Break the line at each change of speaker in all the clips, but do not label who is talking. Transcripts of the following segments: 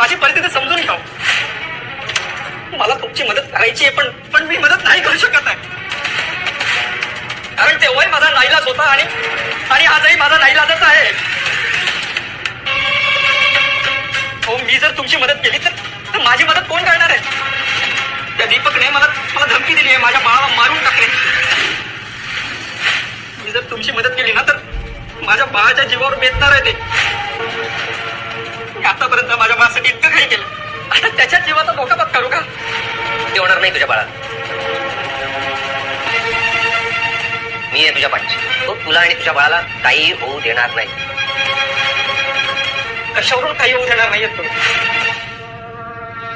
माझी परिस्थिती समजून घ्या मला तुमची मदत करायची आहे पण पण मी मदत नाही करू शकत आहे. कारण तेव्हाही माझा नाईलाज होता आणि आणि आजही माझा नाईलाजच आहे. हो मी जर तुमची मदत केली तर माझी मदत कोण करणार आहे? त्या दीपकने मला मला धमकी दिली आहे माझ्या बाळाला मारून टाकले. मी जर तुमची मदत केली ना तर माझ्या बाळाच्या जीवावर बेतणार आहे ते मी आतापर्यंत माझ्या बाळासाठी इतकं काही केलं. आता त्याच्या जीवाचा धोका पत्करू का?
ते होणार नाही तुझ्या बाळा मी आहे तुझ्या पाठीशी. तो तुला आणि तुझ्या बाळाला काही होऊ देणार नाही.
कशावरून काही होऊ देणार नाहीयेत तुम्ही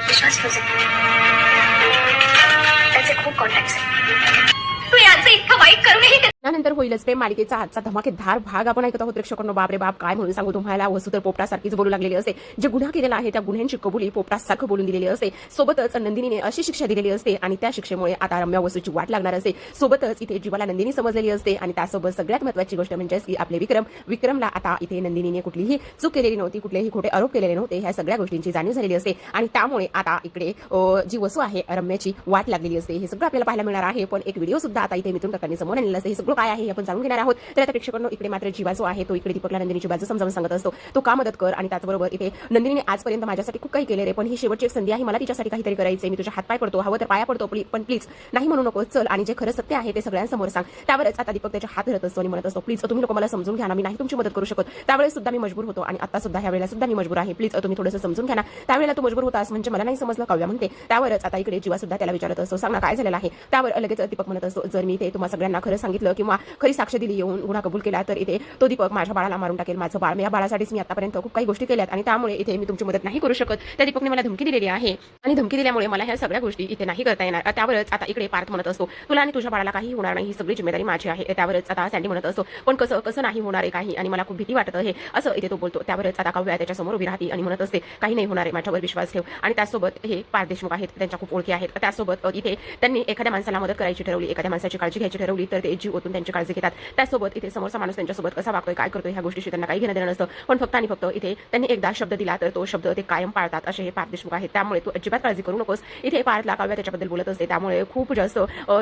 विश्वास ठेव त्याचे खूप कॉन्टॅक्ट तू यांचं इतकं वाईट करूनही ते
त्यानंतर होईलच प्रेम मालिकेचा आजचा धमाकेदार भाग. आपण ऐकत आहोत प्रेक्षकांनो बापरे बाप काय म्हणून सांगू तुम्हाला? वसू तर पोपटासारखीच बोलू लागलेली असते. जे गुन्हा केलेला आहे त्या गुन्ह्यांची कबुली पोपटासारखं बोलून दिलेली असते. सोबतच नंदिनीने अशी शिक्षा दिलेली असते आणि त्या शिक्षेमुळे आता रम्या वसूची वाट लागणार असते. सोबतच इथे जीवाला नंदिनी समजलेली असते आणि त्यासोबत सगळ्यात महत्वाची गोष्ट म्हणजे की आपले विक्रम. विक्रमला आता इथे नंदिनीने कुठलीही चूक केलेली नव्हती कुठलेही खोटे आरोप केलेले नव्हते. ह्या सगळ्या गोष्टींची जाणीव झालेली असते आणि त्यामुळे आता इकडे जी वसू आहे रम्याची वाट लागलेली असते. हे सगळं आपल्याला पाहायला मिळणार आहे. पण एक व्हिडिओ सुद्धा आता इथे मिथून काकांनी समोर आणलेला असते. हे सगळं काय आहे हे आपण जाणून घेणार आहोत. तर आता प्रेक्षकांनो इकडे मात्र जीवा जो आहे तो इकडे दीपकला नंदिनीची बाजू समजावून सांगत असतो. तो का मदत कर आणि त्याचबरोबर इथे नंदिनीने आजपर्यंत माझ्यासाठी खूप काही केले रे पण ही शेवटची एक संधी आहे. मला तिच्यासाठी काहीतरी करायचं मी तुझ्या हातपाय पडतो हवं तर पाया पडतो पण प्लीज नाही म्हणू नको चल आणि जे खरं सत्य आहे ते सगळ्यांसमोर सांग. त्यावरच आता दीपक त्याच्या हात धरत असतो आणि म्हणत असतो प्लीज तुम्ही लोक मला समजून घ्या ना मी नाही तुमची मदत करू शकत. त्यावेळेस सुद्धा मी मजबूर होतो आणि आता सुद्धा ह्या वेळेला सुद्धा मी मजबूर आहे. प्लीज तुम्ही थोडंसं समजून घ्या ना. त्यावेळेला तू मजबूर होतास म्हणजे मला नाही समजलं काव्या म्हणते. त्यावरच आता इकडे जीवा सुद्धा त्याला विचारत असतो सांग ना काय झालेलं आहे? त्यावर लगेच दीपक म्हणत असतो जर मी ते तुम्हाला सगळ्यांना खरं सांगितलं किंवा खरी साक्ष दिली येऊन गुन्हा कबूल केला तर इथे तो दीपक माझ्या बाळाला मारून टाकेल माझं बाळ. या बाळासाठीच मी आतापर्यंत खूप काही गोष्टी केल्यात आणि त्यामुळे इथे मी तुमची मदत नाही करू शकत. त्या दीपकने मला धमकी दिलेली आहे आणि धमकी दिल्यामुळे मला ह्या सगळ्या गोष्टी इथे नाही करता येणार. त्यावरच आता इकडे पार्थ म्हणत असतो तुला आणि तुझ्या बाळाला काही होणार नाही ही सगळी जिम्मेदारी माझी आहे. त्यावरच आता सँडी म्हणत असतो पण कसं कसं नाही होणार आहे काही? आणि मला खूप भीती वाटत आहे असं इथे तो बोलतो. त्यावरच आता काव्या त्याच्यासमोर उभी राहते आणि म्हणत असते काही नाही होणार आहे माझ्यावर विश्वास ठेव. आणि त्यासोबत हे पार्थ देशमुख आहेत त्यांच्या खूप ओळखी आहेत. त्यासोबत इथे त्यांनी एखाद्या माणसाला मदत करायची ठरवली एखाद्या माणसाची काळजी घ्यायची ठरवली तर ते जीव ओतून त्यांची काळजी घेतात. त्यासोबत इथे समोरचा माणूस त्यांच्यासोबत कसा वागतोय काय करतोय ह्या गोष्टीशी त्यांना काही घेणं देणं नसतं. पण फक्त आणि फक्त इथे त्यांनी एकदा शब्द दिला तर तो शब्द ते कायम पाळतात असे हे पार्थ देशमुख आहेत. त्यामुळे तू अजिबात काळजी करू नकोस. इथे पार्थला काव्या त्याच्याबद्दल बोलत असते. त्यामुळे खूप जास्त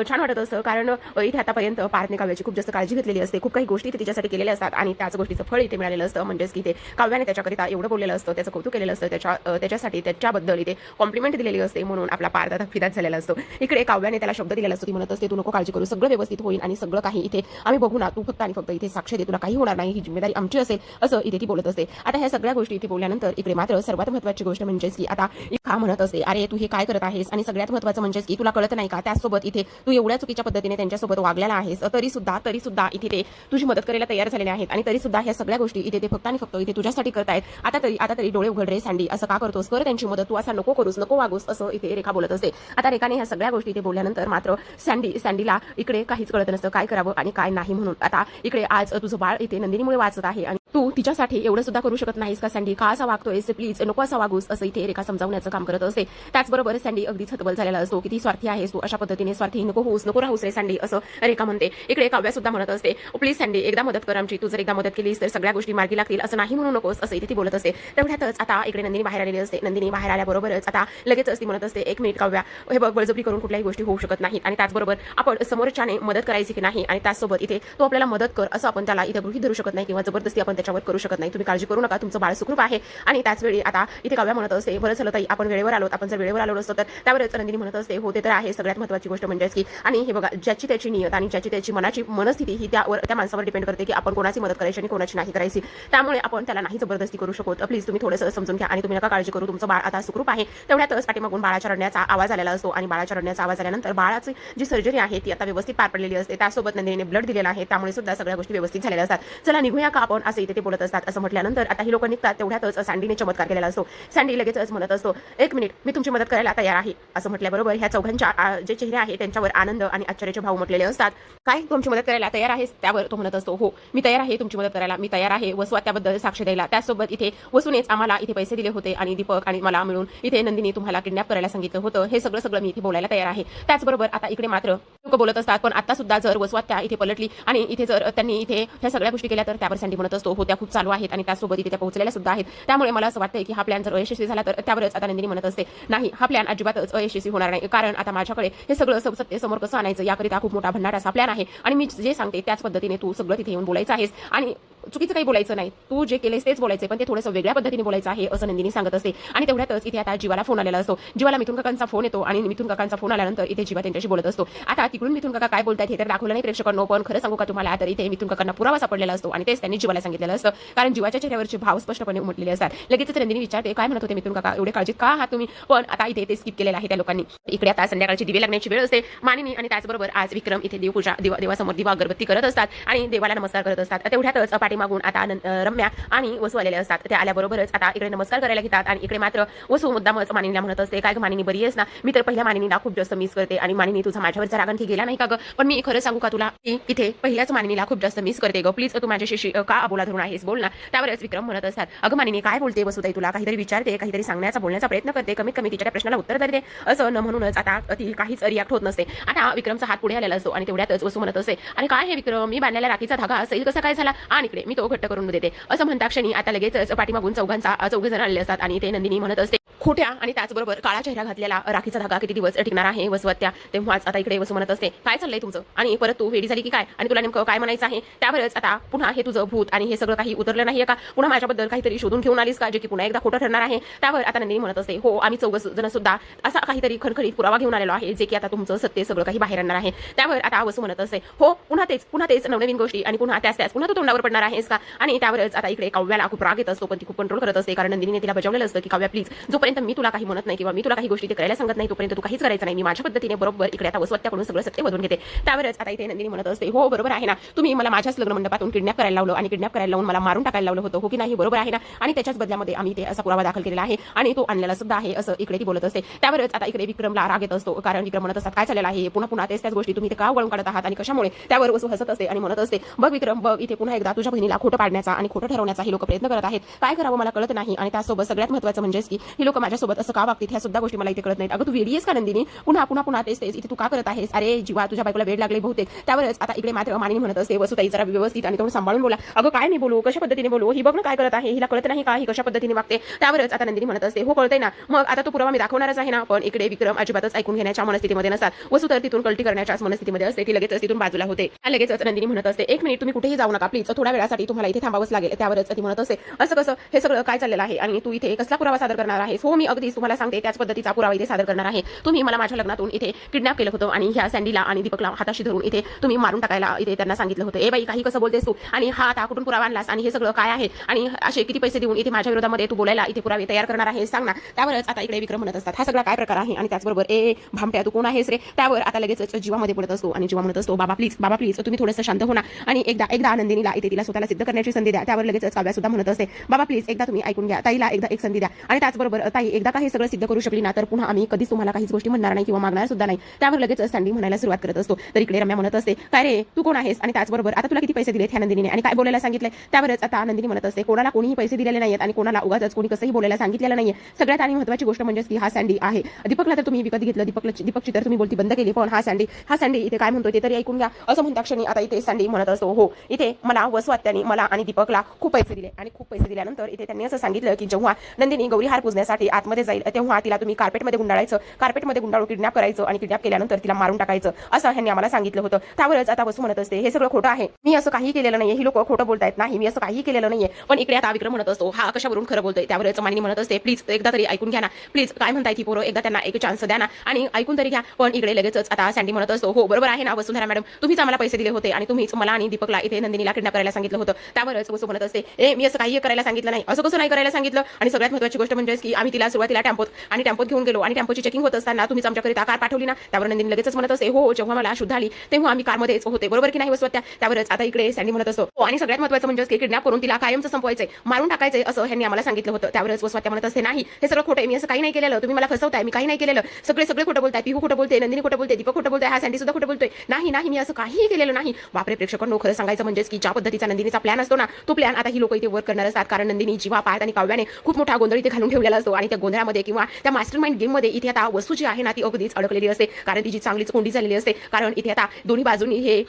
छान वाटत असतं. कारण इथे आतापर्यंत पार्थने काव्याची खूप जास्त काळजी घेतलेली असते. खूप काही गोष्टी तिच्यासाठी केलेल्या असतात आणि त्याच गोष्टीचं फळ इथे मिळालेलं असतं. म्हणजेच की इथे काव्याने त्याच्याकरिता एवढं बोललेलं असतं त्याचं कौतुक केलेलं असतं. त्याच्या त्याच्यासाठी त्याच्याबद्दल इथे कॉम्प्लिमेंट दिलेली असते म्हणून आपला पार्थ आता फिदात झालेला असतो. इकडे काव्याने त्याला शब्द दिलेला असतो. ती म्हणत असते तू नको काळजी करू. सगळं व्यवस्थित होईल आणि सगळं काही इथे. आम्ही बघू ना तू फक्त आणि फक्त इथे साक्ष दे तुला काही होणार नाही ही जिम्मेदारी आमची असेल असं इथे ती बोलत असते. आता ह्या सगळ्या गोष्टी इथे बोलल्यानंतर इकडे मात्र सर्वात महत्वाची गोष्ट म्हणजेच की आता खा म्हणत असते अरे तू हे काय करत आहेस? आणि सगळ्यात महत्वाचं म्हणजेच की तुला कळत नाही का त्यासोबत इथे तू एवढ्या चुकीच्या पद्धतीने त्यांच्यासोबत वागलेला आहेस तरी सुद्धा तरी सुद्धा इथे ते तुझी मदत करायला तयार झालेले आहेत आणि तरी सुद्धा ह्या सगळ्या गोष्टी इथे ते फक्त आणि फक्त इथे तुझ्यासाठी करतायत. आता तरी आता तरी डोळे उघड रे सँडी असं का करतोस? कर त्यांची मदत तू असं नको करूस नको वागूस असं इथे रेखा बोलत असते. आता रेखाने ह्या सगळ्या गोष्टी इथे बोलल्यानंतर मात्र सँडी सँडीला इकडे काहीच कळत नसतं. काय करावं? आणि काय नाही म्हणून. आता इकडे आज तुझं बाळ इथे नंदिनीमुळे वाचत आहे आणि तू तिच्यासाठी एवढं सुद्धा करू शकत नाहीस का सँडी का असा वागतोयस प्लीज नको असा वागूस असं इथे रेखा समजावण्याचं काम करत असते. त्याचबरोबर सँडी अगदीच हतबल झालेला असतो किती स्वार्थी आहेस तू अशा पद्धतीने स्वार्थी नको होऊस नको राहूस रे सँडी असं रेखा म्हणते. इकडे काव्या सुद्धा म्हणत असते प्लीज सँडी एकदा मदत कर आमची तू जर एकदा मदत केलीस तर सगळ्या गोष्टी मार्गी लागतील असं नाही म्हणू नकोस असं इथे ती बोलत असते. तेवढ्यातच आता इकडे नंदिनी बाहेर आलेली असते. नंदिनी बाहेर आल्याबरोबरच आता लगेच ती म्हणत असते एक मिनिट काव्या हे बघ बळजबरी करून कुठल्याही गोष्टी होऊ शकत नाहीत. आणि त्याचबरोबर आपण समोरच्याने मदत करायची की नाही आणि त्याचसोबत इथे तो आपल्याला मदत कर असं आपण त्याला इथे गृहीत धरू शकत नाही किंवा जबरदस्ती आपण त्याच्यावर करू शकत नाही. तुम्ही काळजी करू नका. तुमचं बाळ सुखरूप आहे. आणि त्याच वेळी आता इथे काव्या म्हणत असते बरं झालं ताई आपण वेळेवर आलो आपण जर वेळेवर आलो नसतो तर. त्यावरच नंदिनी म्हणत असते होते तर आहे. सगळ्यात महत्त्वाची गोष्ट म्हणजेच की आणि हे बघा ज्याची त्याची नियत आणि ज्याची त्याची मनाची मनस्थिती ही त्यावर त्या माणसावर डिपेंड करते की आपण कोणाची मदत करायची आणि कोणाची नाही करायची. त्यामुळे आपण त्याला नाही जबरदस्ती करू शकतो. प्लीज तुम्ही थोडंसं समजून घ्या आणि तुम्ही नका काळजी करू. तुमचं बाळ आता सुखरूप आहे. तेवढ्यातच पाठीमागून बाळाच्या रडण्याचा आवाज आलेला असतो आणि बाळाच्या रडण्याचा आवाज आल्यानंतर बाळाची जी सर्जरी आहे ती आता व्यवस्थित पार पडलेली असते. त्यासोबत नंदिनीने ब्लड दिलेला आहे. त्यामुळे सुद्धा सगळ्या गोष्टी व्यवस्थित झालेल्या असतात. चला निघूया का आपण? असं इथे ते बोलत असतात असं म्हटल्यानंतर आता ही लोक निघतात तेवढ्यातच सँडीने चमत्कार केलेला असतो. सँडी लगेचच म्हणत असतो एक मिनिट मी तुमची मदत करायला तयार आहे. असं म्हटल्याबरोबर ह्या चौघांच्या जे चेहरे आहे त्यांच्यावर आनंद आणि आश्चर्याचे भाव म्हटलेले असतात. काय तुमची मदत करायला तयार आहेस? त्यावर तो म्हणत असतो हो मी तयार आहे तुमची मदत करायला मी तयार आहे. वसवा त्याबद्दल साक्ष द्यायला. त्यासोबत इथे वसूनेच आम्हाला इथे पैसे दिले होते आणि दीपक आणि मला मिळून इथे नंदिनी तुम्हाला किडनॅप करायला सांगितलं होतं. हे सगळं सगळं मी इथे बोलायला तयार आहे. त्याचबरोबर आता इकडे मात्र लोक बोलत असतात पण आता सुद्धा जर वसवात त्या इथे पलटली आणि इथे जर त्यांनी इथे ह्या सगळ्या गोष्टी केल्या तर त्यावर सँडी म्हणत असतो हो होत्या खूप चालू आहेत आणि त्यासोबत इथे त्या पोहोचलेल्या सुद्धा आहेत. त्यामुळे मला असं वाटतं की हा प्लॅन जर अयशस्वी झाला तर त्यावरच आता नंदिनी म्हणत असते नाही हा प्लॅन अजिबातच अयशस्वी होणार नाही. कारण आता माझ्याकडे हे सगळं सब- सत्य समोर कसं आणायचं? याकरिता खूप मोठा भन्नाट असा प्लॅन आहे. आणि मी जे सांगते त्याच पद्धतीने तू सगळं तिथे येऊन बोलायचं आहेस. आणि चुकीचं काही बोलायचं नाही. तू जे केलेस तेच बोलायचं पण ते थोडंसं वेगळ्या पद्धतीने बोलायचं आहे असं नंदिनी सांगत असते. आणि तेवढ्यातच इथे आता जीवाला फोन आलेला असतो. जीवाला मिथून काकांचा फोन येतो आणि मिथून काकांचा फोन आल्यानंतर इथे जीवा त्यांच्याशी बोलत असतो. आता तिकडून मिथून काका काय बोलतात हे तर दाखवलं नाही प्रेक्षकांनो पण खरं सांगू का तुम्हाला तर इथे मिथून काकांना पुरावा सापडलेला असतो आणि तेच त्यांनी जीवाला सांगितलेलं असतं. कारण जीवाच्या चेहऱ्यावरचे भाव स्पष्टपणे उमटलेले असतात. लगेचच नंदिनी विचारते काय म्हणत होते मिथून काका? एवढे काळजी का आहात तुम्ही? पण आता इथे ते स्किप केलेलं आहे त्या लोकांनी. इकडे आता संध्याकाळची दिवे लागण्याची वेळ असते. मानिनी आणि त्याचबरोबर आज विक्रम इथे देवपूजा देवा देवासमोर दिवा अगरबत्ती करत असतात आणि देवाला नमस्कार करत असतात. तेवढ्यातच पाठीमागून आता रम्या आणि वसू आलेले असतात. त्या आल्याबरोबरच आता इकडे नमस्कार करायला घेतात आणि इकडे मात्र वसू मुद्दामच मानिनीला म्हणत असते काय मानिनी बरी आहेस ना? मी तर पहिल्या मानिनीला खूप जास्त मिस करते आणि मानिनी तुझा माझ्यावरचा राग आणखी गेला नाही का ग? पण मी खरं सांगू का तुला की इथे पहिल्याच मानिनीला खूप जास्त मिस करते ग. प्लीज तू माझ्याशी का अबोला धरून आहेस? बोल ना. त्यावरच विक्रम म्हणत असतात अगं मानिनी काय बोलते वसुताई तुला? काहीतरी विचारते काहीतरी सांगण्याचा बोलण्याचा प्रयत्न करते. कमीत कमी तिच्या प्रश्नाला उत्तर देते. असं न म्हणूनच आता ती काहीच रिॲक्ट होत नसते. आता विक्रमचा हात पुढे आलेला असतो आणि तेवढ्यातच वसू म्हणत असते आणि काय हे विक्रम? मी बांधलेला राखीचा धागा असेल कसा काय झाला? आणि इकडे मी तो घट्ट करून देते. असं म्हणता क्षणी आता लगेचच पाठीमागून चौघांचा चौघे जण आलेले असतात आणि ते नंदिनी म्हणत असते खोट्या आणि त्याचबरोबर काळा चेहरा घातलेला राखीचा धागा किती दिवस टिकणार आहे वसवत्या तेव्हाच आता इकडे वसू म्हणत असते काय चाललंय तुमचं आणि परत तू वेडी झाली की काय? आणि तुला नेमकं काय म्हणायचं आहे? त्यावरच आता पुन्हा हे तुझं भूत आणि हे सगळं काही उतरलं नाही का? पुन्हा माझ्याबद्दल काहीतरी शोधून घेऊन आलीस का जे की पुन्हा एकदा खोटं ठरणार आहे? त्यावर आता नंदिनी म्हणत असते हो आम्ही चौघ जण सुद्धा असा काहीतरी खणखणीत पुरावा घेऊन आलेलो आहे जे की आता तुमचं सत्य सगळं काही बाहेर आणणार आहे. त्यावर आता वसू म्हणत असते हो पुन्हा तेच पुन्हा तेच नवनवीन गोष्टी आणि पुन्हा त्याच त्याच पुन्हा तू तोंडावर पडणार आहेस का? आणि त्यावरच आता इकडे काव्याला खूप राग येत असतो पण ती खूप कंट्रोल करत असते कारण नंदिनीने तिला बजावलेलं असतं की काव्या प्लीज जोपर्यंत मी तुला काही म्हणत नाही किंवा मी तुला काही गोष्टी ते करायला सांगत नाही तोपर्यंत तू काहीच करायचं नाही. मी माझ्या पद्धतीने बरोबर इकडे आता वसवत्याकडून सगळं सत्य बदलून घेते. त्यावरच आता इथे नंदिनी म्हणत असते हो बरोबर आहे ना. तुम्ही मला माझ्याच लग्न मंडपातून किडनॅप करायला लावलं आणि किडनॅप करायला लावून मला मारून टाकायला लावलं होतं. हो की नाही? बरोबर आहे ना? आणि त्याच्याच बदल्यामध्ये आम्ही ते असा पुरावा दाखल केलेला आहे आणि तो आणलेला सुद्धा आहे असं इकडे ती बोलत असते. त्यावरच आता इकडे विक्रमला राग येत असतो कारण विक्रम म्हणत असतात काय चाललेलं आहे? पुन्हा पुन्हा तेच त्याच गोष्टी तुम्ही ते का वळून काढत आहात आणि कशामुळे? त्यावर वसू हसत असते आणि म्हणत असते बघ विक्रम बघ इथे पुन्हा एकदा तुझ्या बहिणीला खोटं पाडण्याचा आणि खोटं ठरवण्याचा ही लोक प्रयत्न करत आहेत. काय करावं मला कळत नाही आणि त्यासोबत सगळ्यात महत्त्वाचं म्हणजेच की ही लोक माझ्यासोबत असं का वागतात ह्या सुद्धा गोष्टी मला इथे कळत नाहीत. अगं तू वेडी आहेस का नंदिनी? पुन्हा पुन्हा पुन्हा तेच तेच. इथे तू का करत आहेस? अरे जीवा तुझ्या बायकोला वेळ लागले बहुतेक. त्यावरच आता इकडे मात्र मानिनी म्हणत असते वसुताई जरा व्यवस्थित आणि थोडं सांभाळून बोला. अगं काय नाही बोलू? कशा पद्धतीने बोलू? ही बघ ना काय करत आहे. हिला कळत नाही का ही कशा पद्धतीने वागते? त्यावरच आता नंदिनी म्हणत असते हो कळतंय ना. मग आता तो पुरावा मी दाखवणारच आहे ना. पण इकडे विक्रम अजिबातच ऐकून घेण्याच्या मनस्थितीमध्ये नसतात. वसू तर तिथून कल्टी करण्याच्याच मनस्थितीमध्ये असते. ती लगेच तिथून बाजूला होते. लगेचच नंदिनी म्हणत असते एक मिनिट तुम्ही कुठेही जाऊ नका प्लीज. थोड्या वेळासाठी तुम्हाला इथे थांबावंच लागेल. त्यावरच ती म्हणत असते असं कसं? हे सगळं काय चाललेलं आहे? आणि तू इथे कसला पुरावा सादर करणार आहेस? हो मी अगदीच तुम्हाला सांगते त्याच पद्धतीचा पुरावा इथे सादर करणार आहे. तुम्ही मला माझ्या लग्नातून इथे किडनॅप केलं होतं आणि ह्या सँडीला आणि दीपकला हाताशी धरून इथे तुम्ही मारून टाकायला इथे त्यांना सांगितलं होतं. ए बाई काही कसं बोलतेस तू? आणि हा आता कुठून पुरावा आणलास? आणि हे सगळं काय आहे? आणि असे किती पैसे देऊन इथे माझ्या विरोधामध्ये तू बोलायला इथे पुरावे तयार करणार आहे? सांग ना. त्यावरच आता इकडे विक्रम म्हणत असतात. हा सगळा काय प्रकार आहे? आणि त्याचबरोबर ए भामट्या तू कोण आहेस रे? त्यावर आता लगेच जीवामध्ये पडत असतो आणि जीवा म्हणत असतो बाबा प्लीज बाबा प्लीज तुम्ही थोडंसं शांत होणार आणि एकदा एकदा आनंदिनीला इथे तिला स्वतःला सिद्ध करण्याची संधी द्या. त्यावर लगेच काव्या सुद्धा म्हणत असते बाबा प्लीज एकदा तुम्ही ऐकून घ्या. ताईला एकदा एक संधी द्या. आणि त्याचबरोबर ताई एकदा काही सगळं सिद्ध करू शकली ना तर पुन्हा आम्ही कधीच तुम्हाला काहीच गोष्टी म्हणणार नाही किंवा मागणार सुद्धा नाही. त्यावर लगेच सँडी म्हणायला सुरुवात करत असतो. तर इकडे रम्या म्हणत असते काय रे तू कोण आहेस? आणि त्याचबरोबर आता तुला किती पैसे दिले ह्या नंदिनीने? आणि काय बोलायला सांगितलं त्यावरच आता नंदिनी म्हणत असते कोणाला कोणीही पैसे दिलेले नाहीत आणि कोणाला उगाच कोणी कसंही बोलायला सांगितलेलं नाहीये. सगळ्यात आणि महत्वाची गोष्ट म्हणजे की हा सँडी आहे. दीपकला तर तुम्ही विकत घेतलं दीपकला दीपकची तर तुम्ही बोलती बंद केली पण हा सँडी हा सँडी इथे काय म्हणतोय ते तरी ऐकून घ्या. असं म्हणता क्षणी आता इथे सँडी म्हणत असतो हो इथे मला वसवात्याने मला आणि दीपकला खूप पैसे दिले आणि खूप पैसे दिल्यानंतर इथे त्यांनी असं सांगितलं की जेव्हा नंदिनी गौरी हार पुजण्यासाठी आतमध्ये जाईल. तेव्हा तिला तुम्ही कार्पेटमध्ये गुंडाळायचं कार्पेटमध्ये गुंडाळून किडनॅप करायचं आणि किडनॅप केल्यानंतर तिला मारून टाकायचं. असं ह्यांनी आम्हाला सांगितलं होतं. त्यावरच आता वसू म्हणत असते हे सगळं खोटं आहे. मी असं काही केलेलं नाहीये. ही लोक खोटं बोलतायत. नाही मी असं काही केलेलं नाहीये. पण इकडे आता विक्रम म्हणत असतो हा कशावरून खरं बोलतोय? त्यावरच मानिनी म्हणत असते प्लीज एकदा तरी ऐकून घ्या ना. प्लीज काय म्हणताय ती पोरं? एकदा त्यांना एक चान्स द्या ना आणि ऐकून तरी घ्या. पण इकडे लगेचच आता सँडी म्हणत असतो हो बरोबर आहे ना वसुंधरा मॅडम. तुम्हीच आम्हाला पैसे दिले होते आणि तुम्हीच मला आणि दीपकला इथे नंदिनीला किडनॅप करायला सांगितलं होतं. त्यावरच वसू म्हणत असते ए मी असं काही करायला सांगितलं नाही. असं कसं नाही करायला सांगितलं? आणि सगळ्यात महत्वाची गोष्ट म्हणजे की आम्ही तिला सुरुवातीला टेम्पोत आणि टेम्पोत घेऊन गेलो. आणि टेम्पोची चेकिंग होत असताना तुम्हीच आमच्याकडे कार पाठवली ना? त्यावर नंदिनी लगेचच म्हणत असते हो, हो जेव्हा मला शुद्ध आली तेव्हा आम्ही कारमध्येच होते. बरोबर की नाही वसवत्या? त्यावरच आता इकडे सँडी म्हणत असतो. हो आणि सगळ्यात महत्त्वाचं म्हणजे की किडनॅप करून तिला कायमचं संपवायचंय. मारून टाकायचंय असं ह्यांनी आम्हाला सांगितलं होतं. त्यावरच वसवत्या म्हणत असते नाही हे सगळं खोटं मी असं काही नाही केलेलं. तुम्ही मला फसवताय. मी काही नाही केलेलं. सगळे सगळे खोटं बोलताय पिहू खोटं बोलते नंदिनी खोटं बोलते दीपक खोटं बोलते हा सँडी सुद्धा खोटं बोलतोय. नाही नाही मी असं काहीही केलेलं नाही. बापरे प्रेक्षकांनो खरं सांगायचं म्हणजेच की ज्या पद्धतीचा नंदिनीचा प्लॅन असतो ना तो प्लॅन आता ही लोक इथे वर्क करणार असतात. कारण नंदिनी जीवा पाहत आणि काव्याने खूप मोठा गोंधळ इथे घालून ठेवलेला असतो. आणि त्या गोंधळामध्ये किंवा त्या मास्टर माइंड गेममध्ये इथे आता वस्तू जी आहे ना ती अगदीच अडकलेली असते. कारण तिची चांगलीच कोंडी झालेली असते. कारण इथे आता दोन्ही बाजूनी हे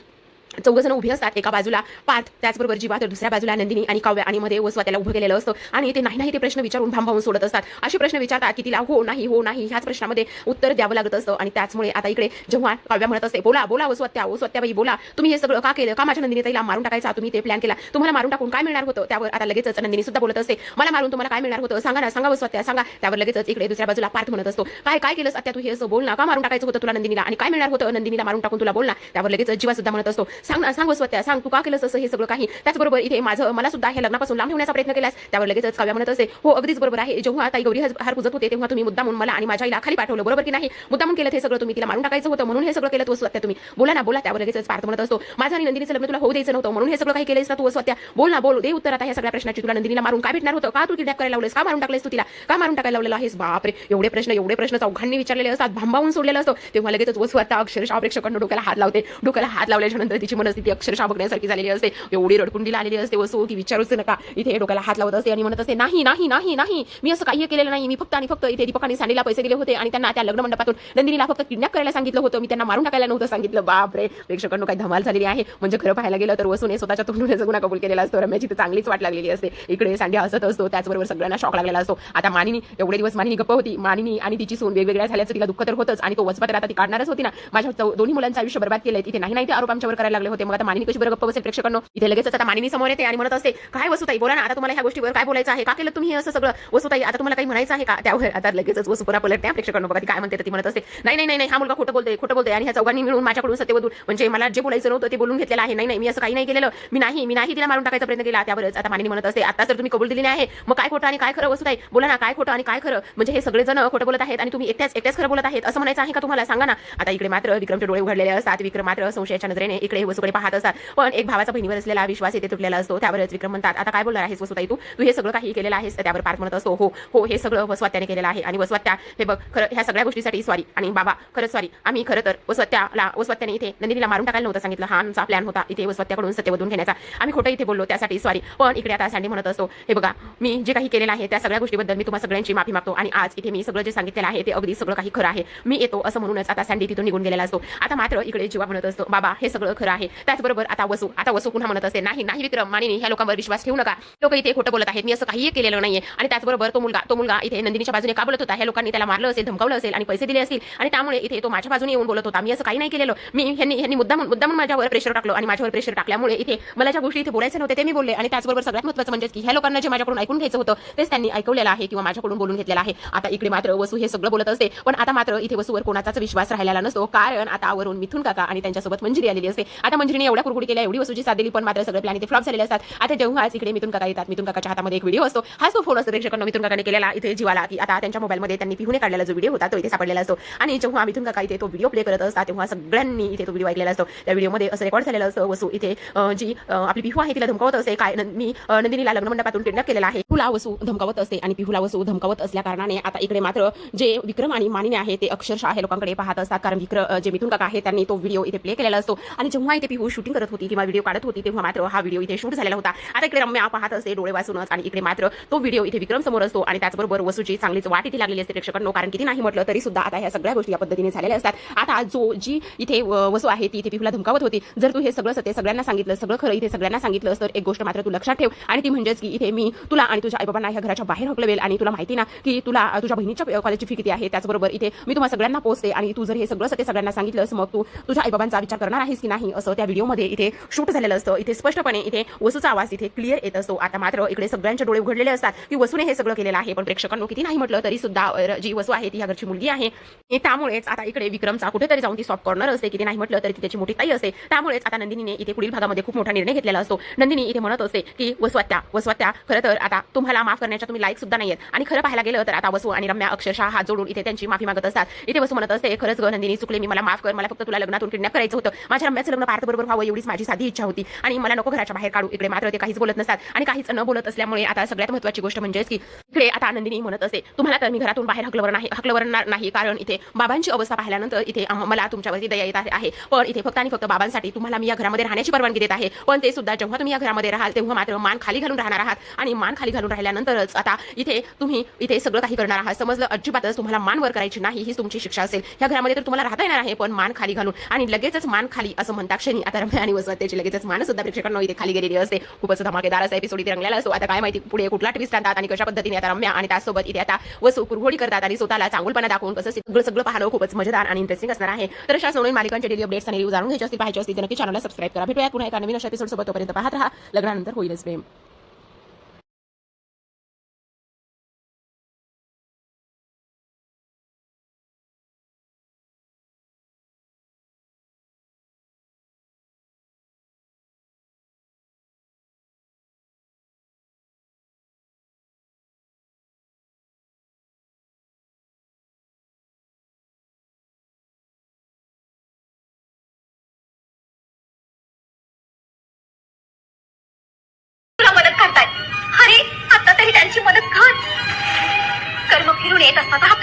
चौघजण उभी उभे असतात एका बाजूला पार्थ त्याचबरोबर जीवा तर दुसऱ्या बाजूला नंदिनी आणि काव्य आणि मध्ये वसवा त्याला उभं केलेलं असतं. आणि ते नाही नाही ते प्रश्न विचारून भांबावून सोडत असतात. असे प्रश्न विचारतात की तिला हो नाही हो नाही ह्याच प्रश्नामध्ये उत्तर द्यावं लागत असतं. आणि त्याचमुळे आता इकडे जेव्हा काव्य म्हणत असते बोला बोला वसवत्या वसवत्याबाई बोला. तुम्ही हे सगळं का केलं? का माझ्या नंदिनी ताईला मारून टाकायचा? तुम्ही ते प्लॅन केला. तुम्हाला मारून टाकून काय मिळणार होतं? त्यावर आता लगेचच नंदिनी सुद्धा बोलत असते मला मारून तुम्हाला काय मिळणार होतं? सांगा ना सांगा वसवत्या सांगा. त्यावर लगेचच इकडे दुसऱ्या बाजूला पार्थ म्हणत असतो काय काय केलं आता तू हे असं बोल ना. का मारून टाकायचं होतं तुला नंदिनीला? आणि काय मिळणार होतं? नंदिनीला मारून टाकून तुला बोल ना. त्यावर लगेच जीवा सुद्धा म्हणत असतो सांग ना सांग स्वतः सांग तू का केलंस असं हे सगळं काही? त्याचबरोबर इथे माझं मला सुद्धा हे लग्नापासून लांब ठेवण्याचा प्रयत्न केलास. त्यावर लगेचच काव्या म्हणत असते हो अगदीच बरोबर आहे. जेव्हा ताई गौरी हार पुजत होते तेव्हा तुम्ही मुद्दामून मला आणि माझ्या आईला खाली पाठवलं. बरोबर की नाही? मुद्दामून केलं हे सगळं तुम्ही. तिला मारून टाकायचं होतं. म्हणून हे सगळं केलं तू स्वतः तुम्ही. बोला ना बोला. त्यावर लगेचच पार्थ म्हणत असतो माझं आणि नंदिनीचं लग्न तुला होऊ द्यायचं नव्हतं. म्हणून हे सगळं काही केलंस ना तू स्वतः? बोल ना बोल. दे उत्तर आता ह्या सगळ्या प्रश्नाची. तुला नंदिनीला मारून काय भेटणार होतं? का तू किडनॅप करायला लावलेस का मारून टाकलेस तू तिला? का मारून टाकायला लावलं आहेस? बापरे! एवढे प्रश्न एवढे प्रश्न चौघांनी विचारलेले असतात. भांबावून सोडलेलं असतो. तेव्हा लगेचच वसू आता अक्षरशः प्रेक्षकांना डोक्याला हात लावते. डोक्याला हात लावल्याच्या नंतर तिची मनस्थिती अक्षरशः बघण्यासारखी झालेली असते. एवढी रडकुंडीला आलेली असते वसू की विचारूच नका. इथे डोक्याला हात लावत असते आणि म्हणत असते नाही नाही नाही नाही. मी असं काही केलेलं नाही. मी फक्त आणि फक्त इथे दीपकाने सांडीला पैसे दिले होते आणि त्यांना त्या लग्न मंडपातून नंदिनीला फक्त किडनॅप करायला सांगितलं होतं. मी त्यांना मारून टाकायला नव्हतं सांगितलं. बापरे! प्रेक्षकांना काही धमाल झालेली आहे. म्हणजे खरं पाहायला गेलं तर वसूने स्वतःच्या तोंडून गुन्हा कबूल केलेला असतो. रम्याची तर चांगलीच वाट लागलेली असते. इकडे सांडी हसत असतो. त्याचबरोबर सगळ्यांना शॉक लागलेला असतो. आता मानिनी एवढे दिवस मानिनी गप्प होती. मानिनी आणि तिची सून वेगवेगळ्या झाल्याचं तिला दुःख तर होतच आणि तो वचपा तर आता ती काढणारच होती ना. माझ्या दोन्ही मुलांचं आयुष्य बरबाद केलंय. तिथे नाही नाही ते आरोप आमच्यावर करायला लागले. होते. मग आता मानिनी कशी बरं गप्प बसेल प्रेक्षकांनो? इथे लगेच आता मानिनी समोर येते आणि म्हणत असते काय वसुताई बोला ना आता तुम्हाला ह्या गोष्टीवर काय बोलायचं आहे? का केलं तुम्ही असं सगळं? वसुताई आता तुम्हाला काही म्हणायचं आहे का? त्यावर आता लगेचच वसू पुन्हा पलट त्या प्रेक्षकांनो. बघा ती काय म्हणते तर ती म्हणत असते नाही नाही नाही हा मुलगा खोटं बोलतोय खोटं बोलतोय आणि ह्या चौघांनी मिळून माझ्याकडून सत्यवधून म्हणजे मला जे बोलायचं नव्हतं ते बोलून घेतलेलं आहे. नाही नाही मी असं काही नाही केलेलं. मी नाही मी नाही तिला मारून टाकायचा प्रयत्न केला. त्यावरच आता मानिनी म्हणत असते आता जर तुम्ही कबूल दिली नाही आहे. मग काय खोटं आणि काय खरं वसुताई? बोला ना काय खोटं आणि काय खरं? म्हणजे हे सगळे जण खोटं बोलत आहेत आणि तुम्ही एकट्याच एकट्याच खरं बोलत आहेत. असं म्हणायचं आहे का तुम्हाला? सांगा ना. आता इकडे मात्र विक्रमचे डोळे उघडलेले असतात. विक्रम मात्र संशयाच्या नजरेने इकडे वसूकडे पाहत असतात. पण एक भावाचा बहिणीवर असलेला विश्वास येथे तुटलेला असतो. त्यावरच विक्रम म्हणतात आता काय बोलणार आहेस वसुताई तू? तू हे सगळं काही केलेलं आहेस? त्यावर पार्थ म्हणत असतो हो हो हे सगळं वसवात्याने केलेलं आहे. आणि वसवात्या हे बघ खरं ह्या सगळ्या गोष्टीसाठी सॉरी आणि बाबा खरंच सॉरी आम्ही खरं तर वसवात्याला वसवात्याने इथे नंदिनीला मारून टाकायला नव्हतं सांगितलं. हा आमचा प्लॅन होता इथे वसवात्याकडून सत्यवधून घेण्याचा. आम्ही खोटं इथे बोललो त्यासाठी सॉरी पण इकडे आता सँडी म्हणत असतो हे बघा मी जे काही केलेलं आहे त्या सगळ्या गोष्टीबद्दल मी तुम्हाला सगळ्यांची माफी मागतो. आणि आज इथे मी सगळं जे सांगितलेलं आहे ते अगदी सगळं काही खरं आहे. मी येतो असं म्हणूनच आता सँडी तिथून निघून गेलेला असतो. आता मात्र इकडे जीवा म्हणत असतो बाबा हे सगळं खरं आहे. त्याचबरोबर आता वसू आता वसू पुन्हा म्हणत असते नाही नाही विक्रम मानिनी ह्या लोकांवर विश्वास ठेवू नका. लोक इथे खोटं बोलत आहेत. मी असं काहीही केलेलं नाहीये. आणि त्याचबरोबर तो मुलगा तो मुलगा इथे नंदिनीच्या बाजूने का बोलत होता. ह्या लोकांनी त्याला मारलं असेल धमकावलं असेल आणि पैसे दिले असतील. आणि त्यामुळे इथे तो माझ्या बाजूने येऊन बोलत होता. मी असं काही नाही केलेलं. मी ह्यांनी ह्यांनी मुद्दा मुद्दा म्हणून माझ्यावर प्रेशर टाकलो आणि माझ्यावर प्रेशर टाकल्यामुळे इथे मला ज्या गोष्टी इथे बोलायचे नव्हते ते मी बोलले. आणि त्याचबरोबर सगळ्यात महत्त्वाचं म्हणजे की ह्या लोकांना जे माझ्याकडून ऐकून घ्यायचं होतं तेच त्यांनी ऐकवलेलं आहे किंवा माझ्याकडून बोलून घेतलेलं आहे. आता इकडे मात्र वसू हे सगळं बोलत असते. पण आता मात्र इथे वसूवर कोणाचाच विश्वास राहिलेला नसतो. कारण आता आवरून मिथून काका आणि त्यांच्यासोबत मंजिरी आलेली असते. आता मंजिरीने एवढ्या कुरकुडी केल्या एवढी वस्तूची साथ दिली पण मात्र सगळे प्लॅन इथे फ्लॉप झालेले असतात. आता जेव्हाच इकडे मिथून काका येतात मिथून काकाच्या हातामध्ये एक व्हिडिओ असतो. हाच तो फोन असतो प्रेक्षकांना मिथून काकाने केलेला. इथे जीवाला की आता त्यांच्या मोबाईलमध्ये त्यांनी पिहुने काढलेला जो व्हिडिओ होता तो इथे सापडलेला असतो. आणि जेव्हा मिथून काका इथे तो व्हिडिओ प्ले करत असतात तेव्हा सगळ्यांनी इथे तो व्हिडिओ ऐकलेला असतो. त्या व्हिडिओमध्ये असं रेकॉर्ड झालेलं असतं वसू इथे जी आपली पिहू आहे तिला धमकावत असते. काय मी नंदिनीला लग्न मंडपातून किडनॅप केलेला आहे. पुला वसू धमकावत असते आणि पिहूला वसू धमकावत असल्या कारणाने आता इकडे मात्र जे विक्रम आणि मानिनी आहे ते अक्षरशः आहे लोकांकडे पाहत असतात. कारण विक्रम जे मिथून काका आहे त्यांनी तो व्हिडिओ इथे प्ले केलेला असतो. आणि जेव्हा इथे पिहू शूटिंग करत होती किंवा व्हिडिओ काढत होती तेव्हा मात्र हा व्हिडिओ इथे शूट झालेला होता. आता इकडे रम्या पाहत असते डोळे वाचूनच आणि इकडे मात्र तो व्हिडिओ इथे विक्रम समोर असतो आणि त्याचबरोबर वसूची चांगलीच वाट इथे लागलेली असते प्रेक्षकांनो कारण किती नाही म्हटलं तरी सुद्धा आता ह्या सगळ्या गोष्टी या पद्धतीने झालेल्या असतात. आता जो जी इथे वसू आहे ती इथे पिहूला धमकावत होती. जर तू हे सगळं सत्य सगळ्यांना सांगितलं सगळं खरं इथे सगळ्यांना सांगितलं तर एक गोष्ट मात्र तू लक्षात ठेव. आणि ती म्हणजेच की इथे मी तुला आणि तुझ्या आईबाबांना ह्या घराच्या बाहेर हकलवेल आणि तुला माहिती ना की तुला तुझ्या बहिणीच्या कॉलेजची फी किती आहे. त्याचबरोबर इथे मी तुम्हाला सगळ्यांना पोचते आणि तू जर हे सगळं सत्य सगळ्यांना सांगितलंस मग तू तुझ्या आईबाबांचा विचार करणार आहेस की नाही असं त्या व्हिडिओमध्ये इथे शूट झालेलं असतं. इथे स्पष्टपणे इथे वसूचा आवाज इथे क्लिअर येत असतो. आता मात्र इकडे सगळ्यांचे डोळे उघडलेले असतात की वसूने हे सगळं केलेलं आहे. पण प्रेक्षकांनो किती नाही म्हटलं तरी सुद्धा जी वसू आहे ती ह्या घरची मुलगी आहे. त्यामुळेच आता इकडे विक्रमचा कुठेतरी जाऊन ती सॉफ्ट कॉर्नर असते. किती नाही म्हटलं तरी त्याची मोठी ताई असते. त्यामुळेच आता नंदिनीने इथे पुढील भागामध्ये खूप मोठा निर्णय घेतलेला असतो. नंदिनी इथे म्हणत असते की वसवत्या वसवत्या खरं तर आता तुम्हाला माफ करण्याच्या तुम्ही लाईक सुद्धा नाहीयेत. आणि खरं पाहायला गेलं तर आता वसू आणि रम्या अक्षरशः हात जोडून इथे त्यांची माफी मागत असतात. इथे वसू म्हणत असते खरंच ग नंदिनी चुकले मी मला माफ कर. मला फक्त तुला लग्नातून किडनॅप करायचं होतं. माझ्या रम्याचं लग्न पार्थ बरोबर व्हावं एवढीच माझी साधी इच्छा होती. आणि मला नको घराच्या बाहेर काढू. इकडे मात्र ते काहीच बोलत नसतात. आणि काहीच न बोलत असल्यामुळे आता सगळ्यात महत्वाची गोष्ट म्हणजे की इकडे आता नंदिनी म्हणत असते. तुम्हाला तर मी घरातून बाहेर हकलवर नाही हकलवरणार नाही. कारण इथे बाबांची अवस्था पाहिल्यानंतर इथे मला तुमच्यावरती दया येत आहे. पण इथे फक्त आणि फक्त बाबांसाठी तुम्हाला मी या घरामध्ये राहण्याची परवानगी देत आहे. पण ते सुद्धा जेव्हा तुम्ही या घरामध्ये राहाल तेव्हा मात्र मान खाली घालून राहणार आहात. आणि मान खाली घालून राहिल्यानंतरच आता इथे तुम्ही इथे सगळं काही करणार आहात. समजलं? अजिबातच तुम्हाला मान वर करायची नाही. ही तुमची शिक्षा असेल. या घरामध्ये तर तुम्हाला राहता येणार आहे पण मान खाली घालून. आणि लगेचच मान खाली असं म्हणतात क्षणी आता रम्या आणि वसंत त्याची लगेचच मान सुद्धा प्रेक्षकांना इथे खाली गेलेली असते. खूपच धमाकेदार असा एपिसोड इथे रंगलेला असतो. आता काय माहिती पुढे कुठला ट्विस्ट आणतात आणि कशा पद्धतीने आता रम्या आणि त्यासोबत इथे आता वसू कुरघोडी करतात आणि स्वतःला चांगलपणा दाखवून कसं सगळं सगळं पाहणं खूपच मजेदार आणि इंटरेस्टिंग असणार आहे. तर अशा सोडून मालिकांचे डेली अपडेट्स आणि जाणून घ्यायचे असतील पाहिजे असतील तर नक्की चॅनलला सबस्क्राईब करा. भेटूया पुन्हा एका नवीन अशा एपिसोड सोबत. तोपर्यंत पाहत राहा. लग्नानंतर होईलच प्रेम.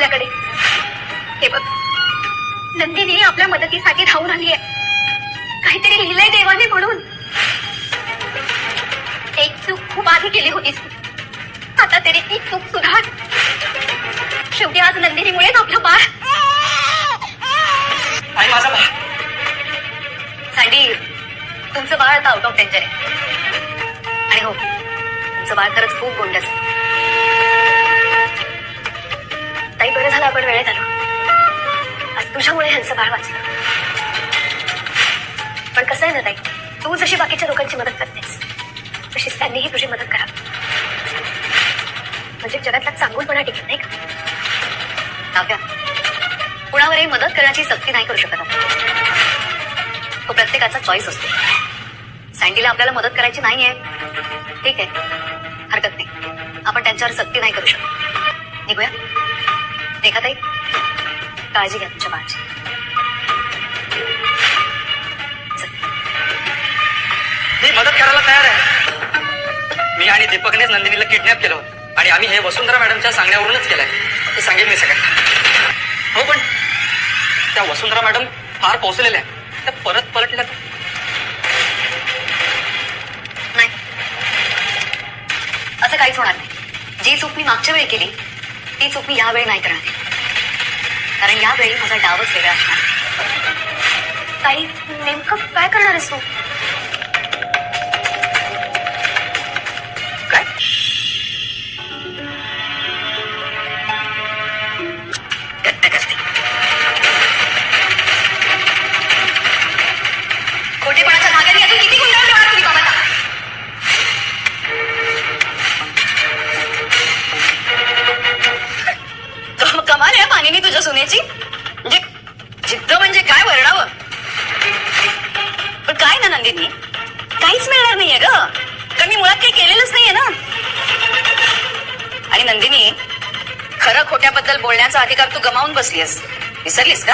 आपल्याकडे. हे बघ नंदिनी आपल्या मदतीसाठी धावून आली आहे काहीतरी लिहिलंय देवाने म्हणून. एक चूक खूप आधी केली होतीस. आता तरी ती चूक सुधार. शेवटी आज नंदिनीमुळेच आपलं बाळ.
आणि माझा भाऊ
सँडी तुमचं बाळ आता आउट ऑफ डेंजर आहे. आणि हो तुमचं बाळ खरंच खूप गोंडस आहे. ताई बरं झालं आपण वेळेत आलो. आज तुझ्यामुळे ह्यांचं बाळ वाचलं. पण कसं आहे ना ताई तू जशी बाकीच्या लोकांची मदत करतेस तशीच त्यांनीही तुझी मदत करा म्हणजे जगातला चांगूलपणा टिकत नाही का? काव्या कुणावरही मदत करण्याची सक्ती नाही करू शकत आपण. तो प्रत्येकाचा चॉईस असतो. सँडीला आपल्याला मदत करायची नाहीये. ठीक आहे. हरकत नाही. आपण त्यांच्यावर सक्ती नाही करू शकत. निघूया? रेखाताई काळजी घ्या तुमच्या बाळाची.
मी मदत करायला तयार आहे. मी आणि दीपकनेच नंदिनीला किडनॅप केलं होतं. आणि आम्ही हे वसुंधरा मॅडमच्या सांगण्यावरूनच केलंय. ते सांगेन मी सगळं. हो पण त्या वसुंधरा मॅडम फार पोहोचलेल्या त्या परत पलटल्या
असं काहीच होणार नाही. जी चूक मी मागच्या वेळी केली ती चूक मी यावेळी नाही करणार. कारण यावेळी माझा डावच वेगळा असणार. ताई नेमकं काय करणार आहेस तू? बसलीस विसरलीस का?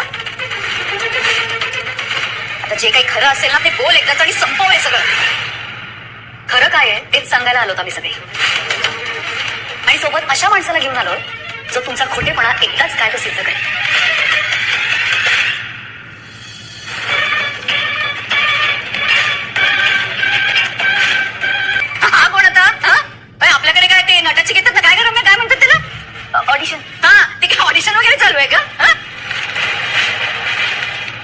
आता जे काही खरं असेल ना ते बोल एकदाच आणि संपव आहे सगळं. खरं काय आहे तेच सांगायला आलो आम्ही सगळे. आणि सोबत अशा माणसाला घेऊन आलो जो तुमचा खोटेपणा एकदाच काय तो सिद्ध करेल. चालू आहे का?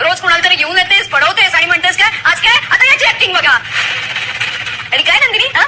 रोज कुणाला तरी घेऊन येतेस पडवतेस आणि म्हणतेस काय आज काय? आता याची ऍक्टिंग बघा. आणि काय नंदिनी हा?